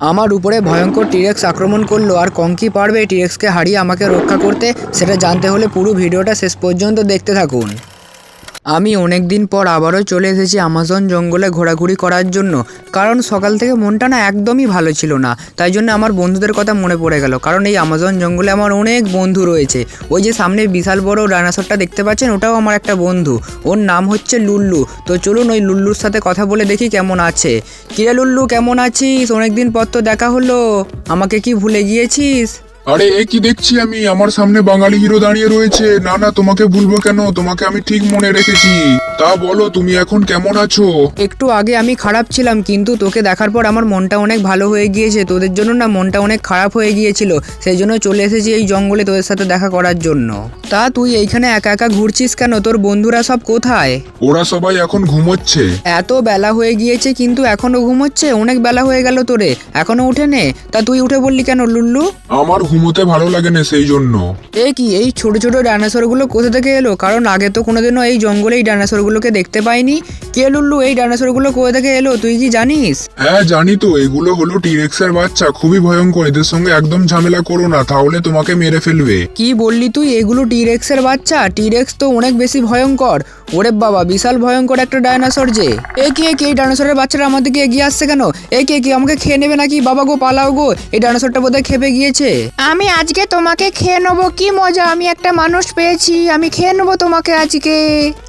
আমার উপরে ভয়ঙ্কর টিরেক্স আক্রমণ করল আর কঙ্কি পারবে টিরেক্সকে হারিয়ে আমাকে রক্ষা করতে, সেটা জানতে হলে পুরো ভিডিওটা শেষ পর্যন্ত দেখতে থাকুন। আমি অনেক দিন পর আবারও চলে এসেছি আমাজন জঙ্গলে ঘোরাঘুরি করার জন্য। কারণ সকাল থেকে মনটা না একদমই ভালো ছিল না। তাই জন্য আমার বন্ধুদের কথা মনে পড়ে গেল। কারণ এই আমাজন জঙ্গলে আমার অনেক বন্ধু রয়েছে। ওই যে সামনে বিশাল বড় ডাইনোসরটা দেখতে পাচ্ছেন, ওটাও আমার একটা বন্ধু। ওর নাম হচ্ছে লুল্লু। তো চলুন ওই লুল্লুর সাথে কথা বলে দেখি কেমন আছে। কিরে লুল্লু, কেমন আছিস? অনেকদিন পর তো দেখা হলো। আমাকে কি ভুলে গিয়েছিস? আরে, এ কি দেখছি আমি? আমার সামনে বাঙালি হিরো দাঁড়িয়ে রয়েছে। না না, তোমাকে ভুলবো কেন? তোমাকে আমি ঠিক মনে রেখেছি। তা বলো তুমি এখন কেমন আছো? একটু আগে আমি খারাপ ছিলাম কিন্তু তোকে দেখার পর আমার মনটা অনেক ভালো হয়ে গিয়েছে। তোদের জন্য না মনটা অনেক খারাপ হয়ে গিয়েছিল সেই জন্য চলে এসেছি এই জঙ্গলে তোদের সাথে দেখা করার জন্য। তা তুই এইখানে একা একা ঘুরছিস কেন? তোর বন্ধুরা সব কোথায়? ওরা সবাই এখন ঘুমোচ্ছে। এত বেলা হয়ে গিয়েছে কিন্তু এখনও ঘুমোচ্ছে? অনেক বেলা হয়ে গেল তোরে। এখনও উঠে নে তা তুই উঠে বললি কেন লুল্লু? আমার ঘুমোতে ভালো লাগে না সেই জন্য। এ কি এই ছোট ছোট ডাইনোসরগুলো কোথা থেকে এলো? কারণ আগে তো কোনোদিনও এই জঙ্গলে এই ডাইনোসরগুলোকে দেখতে পাইনি। কে লুল্লু এই ডাইনোসরগুলো কোথা থেকে এলো? তুই কি জানিস? হ্যাঁ জানি তো। এগুলো হলো টিরেক্সের বাচ্চা। খুবই ভয়ঙ্কর। এদের সঙ্গে একদম ঝামেলা করো না তাহলে তোমাকে মেরে ফেলবে। কি বললি তুই? এগুলো টিরেক্সের বাচ্চা? টিরেক্স তো অনেক বেশি ভয়ঙ্কর। ওরে বাবা বিশাল ভয়ঙ্কর একটা ডাইনোসর যে। এ কি এ কি এই ডাইনোসরের বাচ্চারা আমার দিকে এগিয়ে আসছে কেন? এ কে কি আমাকে খেয়ে নেবে নাকি? বাবা গো পালাও গো। এই ডাইনোসরটা বোধহয় খেপে গিয়েছে। আমি আজকে তোমাকে খেয়ে নেব। কি মজা আমি একটা মানুষ পেয়েছি। আমি খেয়ে নেব তোমাকে আজকে।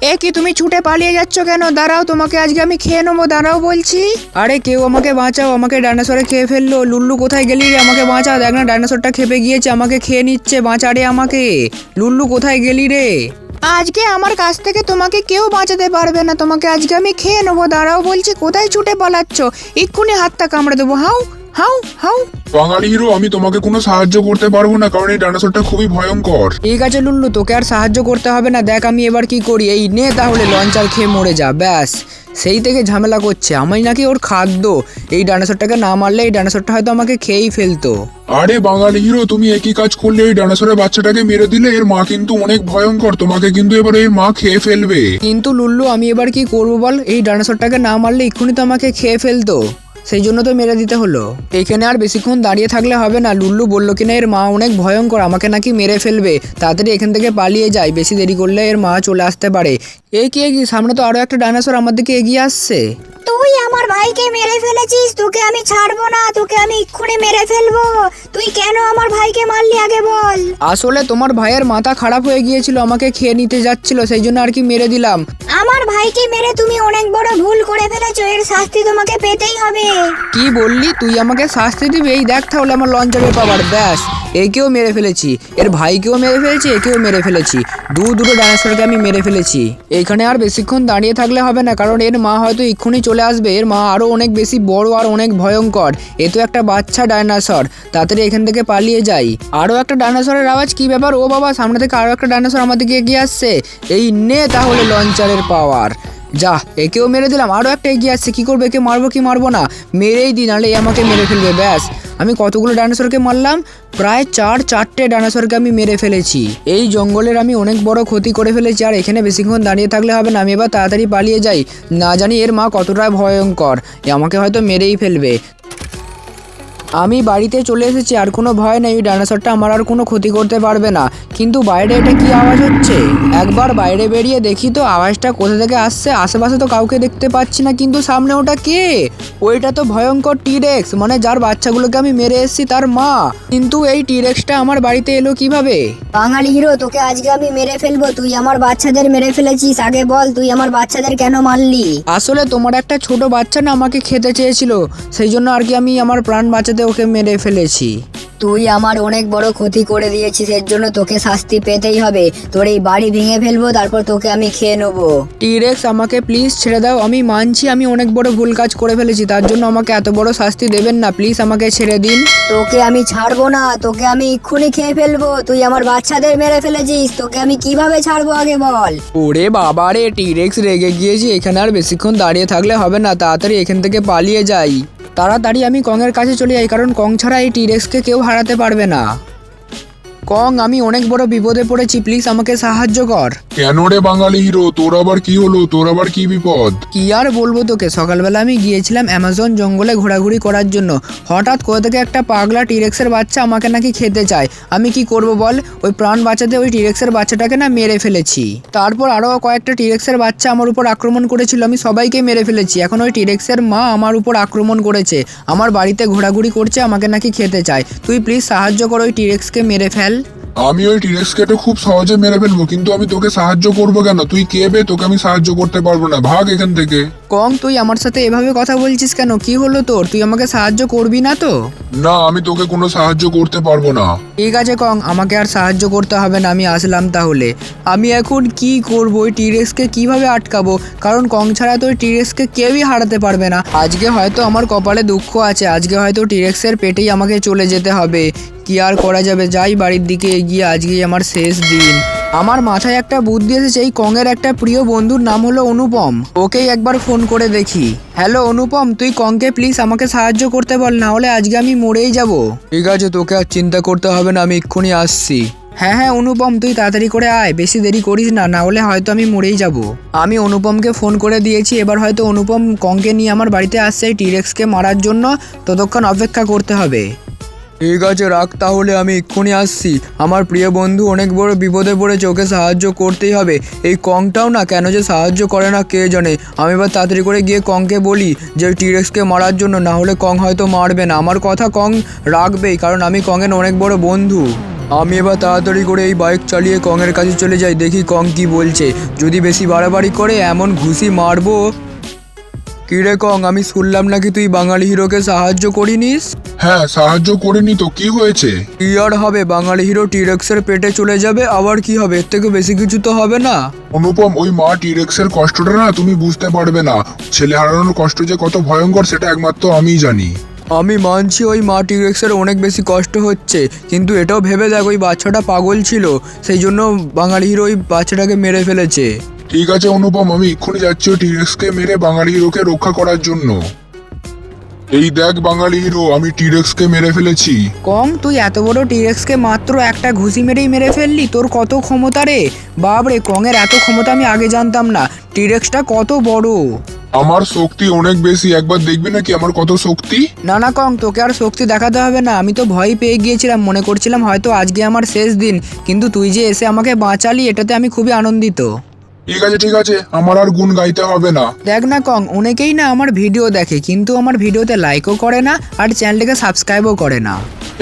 এ কি তুমি ছুটে পালিয়ে যাচ্ছ কেন? দাঁড়াও তোমাকে আজকে আমি খেয়ে নেব। দাঁড়াও বলছি। আরে কেউ আমাকে বাঁচাও আমাকে ডাইনোসরে খেয়ে ফেলল। লুল্লু কোথায় গেলি রে? আমাকে বাঁচা। দেখ না ডাইনোসরটা খেপে গিয়েছে আমাকে খেয়ে নিচ্ছে। বাঁচা রে আমাকে। লুল্লু কোথায় গেলি রে? আজকে আমার কাছ থেকে তোমাকে কেউ বাঁচাতে পারবে না। তোমাকে আজকে আমি খেয়ে নেব। দাঁড়াও বলছি কোথায় ছুটে পালাচ্ছ? এক্ষুনি হাতটা কামড়ে দেবো। How how how. Bangali hero আমি তোমাকে কোনো সাহায্য করতে পারব না কারণ এই ডাইনোসরটা খুবই ভয়ঙ্কর। ঠিক আছে লুল্লু তোকে আর সাহায্য করতে হবে না। দেখ আমি এবার কি করি। এই নে তাহলে লঞ্চার খেয়ে মরে যা ব্যাস। সেই থেকে ঝামেলা করছে। আমি নাকি ওর খাদ্য। এই ডাইনোসরটাকে না মারলে এই ডাইনোসরটা হয়তো আমাকে খেয়েই ফেলতো। আরে বাঙালি হিরো তুমি একই কাজ করলে এই ডাইনোসরের বাচ্চাটাকে মেরে দিলে এর মা কিন্তু অনেক ভয়ঙ্কর। তোমাকে কিন্তু এবার এর মা খেয়ে ফেলবে। কিন্তু লুল্লু আমি এবার কি করব বল? এই ডাইনোসরটাকে না মারলে এক্ষুনি তো আমাকে খেয়ে ফেলতো। সেই জন্য তো মেরে দিতে হলো। এখানে আর বেশিক্ষণ দাঁড়িয়ে থাকলে হবে না। লুল্লু বলল কিনা এর মা অনেক ভয়ঙ্কর আমাকে নাকি মেরে ফেলবে। তাড়াতাড়ি এখান থেকে পালিয়ে যায়। বেশি দেরি করলে এর মা চলে আসতে পারে। এ কি এ কি সামনে তো আরও একটা ডাইনোসর আমার দিকে এগিয়ে আসছে। তুই আমার ভাইকে মেরে ফেলেছিস তোকে আমি ছাড়বো না তোকে আমি এক্ষুনি মেরে ফেলব। তুই কেন আমার ভাইকে মারলি আগে বল। আসলে তোমার ভাইয়ের মাথা খারাপ হয়ে গিয়েছিল আমাকে খেয়ে নিতে যাচ্ছিল সেই জন্য আর কি মেরে দিলাম। আমার ভাইকে মেরে তুমি অনেক বড় ভুল করে ফেলেছো, এর শাস্তি তোমাকে পেতেই হবে। কি বললি? তুই আমাকে শাস্তি দিবি? এই দেখ তাহলে আমার লঞ্চারের পাওয়ার, ব্যাস। একেও মেরে ফেলেছি। এর ভাইকেও মেরে ফেলেছি, একেও মেরে ফেলেছি। দু দুটো ডাইনোসরকে আমি মেরে ফেলেছি। এখানে আর বেশিক্ষণ দাঁড়িয়ে থাকলে হবে না, কারণ এর মা হয়তো এক্ষুনি চলে আসবে। এর মা আরও অনেক বেশি বড় আর অনেক ভয়ঙ্কর। এ তো একটা বাচ্চা ডাইনোসর তাড়াতাড়ি এখান থেকে পালিয়ে যাই। আরও একটা ডাইনোসরের আওয়াজ? কি ব্যাপার? ও বাবা, সামনে থেকে আরও একটা ডাইনোসর আমাদেরকে এগিয়ে আসছে। এই নে তাহলে লঞ্চারের পাওয়ার। যা, একেও মেরে দিলাম আরও একটা এগিয়ে আসছে, কী করবে, একে মারবো, কি মারবো না? মেরেই দিই, নাহলে এ আমাকে মেরে ফেলবে, ব্যাস। আমি কতগুলো ডাইনোসরকে মারলাম? প্রায় চার চারটে ডাইনোসরকে আমি মেরে ফেলেছি। এই জঙ্গলের আমি অনেক বড় ক্ষতি করে ফেলেছি, আর এখানে বেশিক্ষণ দাঁড়িয়ে থাকলে হবে না, আমি এবার তাড়াতাড়ি পালিয়ে যাই। না জানি এর মা কতটা ভয়ঙ্কর আমাকে হয়তো মেরেই ফেলবে। আমি বাড়িতে চলে এসেছি আর কোনো ভয় নেই ওই ডাইনোসরটা আমার আর কোনো ক্ষতি করতে পারবে না। কিন্তু বাইরে এটা কি আওয়াজ হচ্ছে? একবার বাইরে বেরিয়ে দেখি তো আওয়াজটা কোথা থেকে আসছে আশেপাশে তো কাউকে দেখতে পাচ্ছি না কিন্তু সামনে ওটা কে? ওইটা তো ভয়ঙ্কর টিরেক্স মানে যার বাচ্চাগুলোকে আমি মেরে এসেছি তার মা। কিন্তু এই টিরেক্সটা আমার বাড়িতে এলো কীভাবে? বাঙালি হিরো তোকে আজকে আমি মেরে ফেলব তুই আমার বাচ্চাদের মেরে ফেলেছিস আগে বল তুই আমার বাচ্চাদের কেন মারলি? আসলে তোমার একটা ছোট বাচ্চা না আমাকে খেতে চেয়েছিল সেই জন্য আর কি আমি আমার প্রাণ বাঁচাতে ওকে মেরে ফেলেছি। তুই আমার অনেক বড় ক্ষতি করে দিয়েছিস এর জন্য তোকে শাস্তি পেতেই হবে। তোর এই বাড়ি ভেঙে ফেলব তারপর তোকে আমি খেয়ে নেব। টিরেক্স আমাকে প্লিজ ছেড়ে দাও। আমি মানছি আমি অনেক বড় ভুল কাজ করে ফেলেছি। তার জন্য আমাকে এত বড় শাস্তি দেবেন না। প্লিজ আমাকে ছেড়ে দিন। তোকে আমি ছাড়বো না তোকে আমি এক্ষুনি খেয়ে ফেলব। তুই আমার বাচ্চাদের মেরে ফেলেছিস তোকে আমি কীভাবে ছাড়বো আগে বল? ওরে বাবা রে টিরেক্স রেগে গিয়েছি এখানে আর বেশিক্ষণ দাঁড়িয়ে থাকলে হবে না। তাড়াতাড়ি এখান থেকে পালিয়ে যাই। তাড়াতাড়ি আমি কংয়ের কাছে চলে যাই, কারণ কং ছাড়া এই টিরেক্সকে কেউ হারাতে পারবে না। কং আমি অনেক বড় বিপদে পড়েছি প্লিজ আমাকে সাহায্য কর। কেন রে বাঙালি হিরো? তোর আবার কি হলো? তোর আবার কি বিপদ? কি আর বলব তোকে? সকালবেলা আমি গিয়েছিলাম অ্যামাজন জঙ্গলে ঘোরাঘুরি করার জন্য। হঠাৎ কোথা থেকে একটা পাগলা টিরেক্সের বাচ্চা আমাকে নাকি খেতে চায়। আমি কি করব বল? ওই প্রাণ বাঁচাতে ওই টিরেক্সের বাচ্চাটাকে না মেরে ফেলেছি। তারপর আরও কয়েকটা টিরেক্সের বাচ্চা আমার উপর আক্রমণ করেছিল। আমি সবাইকে মেরে ফেলেছি। এখন ওই টিরেক্সের মা আমার উপর আক্রমণ করেছে। আমার বাড়িতে ঘোরাঘুরি করছে আমাকে নাকি খেতে চায়। তুই প্লিজ সাহায্য কর ওই টিরেক্সকে মেরে ফেল। আমি ওই টিরেক্স কেটে খুব সহজে মেরে ফেলব কিন্তু আমি তোকে সাহায্য করব কেন? তুই কে বে? তোকে আমি সাহায্য করতে পারব না। ভাগ এখান থেকে। কং তুই আমার সাথে এভাবে কথা বলছিস কেন? কি হলো তোর? তুই আমাকে সাহায্য করবি না তো? না আমি তোকে কোনো সাহায্য করতে পারব না। ঠিক আছে কং আমাকে আর সাহায্য করতে হবে না আমি আসলাম তাহলে। আমি এখন কি করব? ওই টিরেক্সকে কীভাবে আটকাবো? কারণ কং ছাড়া তো ওই টিরেক্সকে কেউই হারাতে পারবে না। আজকে হয়তো আমার কপালে দুঃখ আছে আজকে হয়তো টিরেক্সের পেটেই আমাকে চলে যেতে হবে। কি আর করা যাবে? যাই বাড়ির দিকে এগিয়ে আজকেই আমার শেষ দিন। আমার মাথায় একটা বুদ্ধি এসেছে এই কংয়ের একটা প্রিয় বন্ধুর নাম হলো অনুপম। ওকেই একবার ফোন করে দেখি। হ্যালো অনুপম তুই কংকে প্লিজ আমাকে সাহায্য করতে বল না হলে আজকে আমি মরেই যাব। ঠিক আছে তোকে আর চিন্তা করতে হবে না আমি এক্ষুনি আসছি। হ্যাঁ হ্যাঁ অনুপম তুই তাড়াতাড়ি করে আয় বেশি দেরি করিস না না হলে হয়তো আমি মরেই যাব। আমি অনুপমকে ফোন করে দিয়েছি এবার হয়তো অনুপম কংকে নিয়ে আমার বাড়িতে আসছে এই টিরেক্সকে মারার জন্য ততক্ষণ অপেক্ষা করতে হবে। ঠিক আছে রাখ তাহলে আমি এক্ষুনি আসছি। আমার প্রিয় বন্ধু, অনেক বড় বিপদে পড়েছে, ওকে সাহায্য করতেই হবে। এই কংটাও না কেন যে সাহায্য করে না, কে জানে? আমি এবার তাড়াতাড়ি করে গিয়ে কংকে বলি যে টিরেক্সকে মারার জন্য, না হলে কং হয়তো মারবে না। আমার কথা কং রাখবেই, কারণ আমি কংয়ের অনেক বড় বন্ধু। আমি এবার তাড়াতাড়ি করে এই বাইক চালিয়ে কংয়ের কাছে চলে যাই, দেখি কং কি বলছে। যদি বেশি বাড়াবাড়ি করে, এমন ঘুষি মারবো কিরে কং আমি শুনলাম নাকি তুই বাঙালি হিরোকে সাহায্য করিনিস? হ্যাঁ সাহায্য করিনি তো কি হয়েছে? কি আর হবে বাঙালি হিরো টিরেক্সের পেটে চলে যাবে আবার কি হবে? এর থেকে বেশি কিছু তো হবে না। অনুপম ওই মা টিরেক্স এর কষ্টটা না তুমি বুঝতে পারবে না। ছেলে হারানোর কষ্ট যে কত ভয়ঙ্কর সেটা একমাত্র আমিই জানি। আমি মানছি ওই মা টিরেক্সের অনেক বেশি কষ্ট হচ্ছে কিন্তু এটাও ভেবে দেখ ওই বাচ্চাটা পাগল ছিল সেই জন্য বাঙালি হিরো ওই বাচ্চাটাকে মেরে ফেলেছে। ঠিক আছে অনুপম আমি এক্ষুনি যাচ্ছি টিরেক্সকে মেরে বাঙালি হিরোকে রক্ষা করার জন্য। এই দেখ বাঙালি হিরো আমি টিরেক্সকে মেরে ফেলেছি। কম তুই এত বড় টিরেক্সকে মাত্র একটা ঘুষি মেরেই মেরে ফেললি? তোর কত ক্ষমতা রে? বাবরে কংয়ের এত ক্ষমতা আমি আগে জানতাম না। টিরেক্সটা কত বড়? আমার শক্তি অনেক বেশি একবার দেখবি নাকি আমার কত শক্তি? না না কং তোকে আর শক্তি দেখাতে হবে না। আমি তো ভয় পেয়ে গিয়েছিলাম মনে করছিলাম হয়তো আজকে আমার শেষ দিন। কিন্তু তুই যে এসে আমাকে বাঁচালি এটাতে আমি খুবই আনন্দিত। ঠিক আছে ঠিক আছে। আমার আর গুণ গাইতে হবে না। দেখ না কং অনেকেই না আমার ভিডিও দেখে কিন্তু আমার ভিডিওতে লাইকও করে না আর চ্যানেলটাকে সাবস্ক্রাইবও করে না।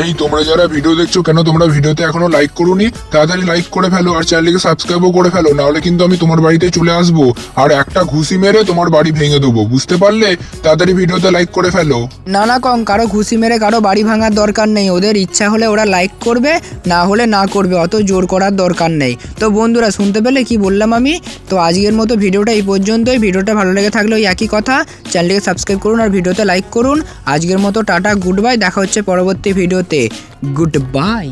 এই তোমরা যারা ভিডিও দেখছ কেন তোমরা ভিডিওতে এখনও লাইক করোনি? তাড়াতাড়ি লাইক করে ফেলো আর চ্যানেলকে সাবস্ক্রাইবও করে ফেলো নাহলে কিন্তু আমি তোমার বাড়িতে চলে আসব। আর একটা ঘুষি মেরে তোমার বাড়ি ভেঙে দেবো বুঝতে পারলে? তাড়াতাড়ি ভিডিওতে লাইক করে ফেলো। না না কং কারও ঘুষি মেরে কারও বাড়ি ভাঙার দরকার নেই ওদের ইচ্ছা হলে ওরা লাইক করবে না হলে না করবে অত জোর করার দরকার নেই। তো বন্ধুরা শুনতে পেলে কি বললাম আমি? তো আজকের মতো ভিডিওটা এই পর্যন্তই। ভিডিওটা ভালো লেগে থাকলে ওই একই কথা। চ্যানেলটিকে সাবস্ক্রাইব করুন আর ভিডিওতে লাইক করুন। আজকের মতো টাটা গুড বাই দেখা হচ্ছে পরবর্তী ভিডিওতে। Good bye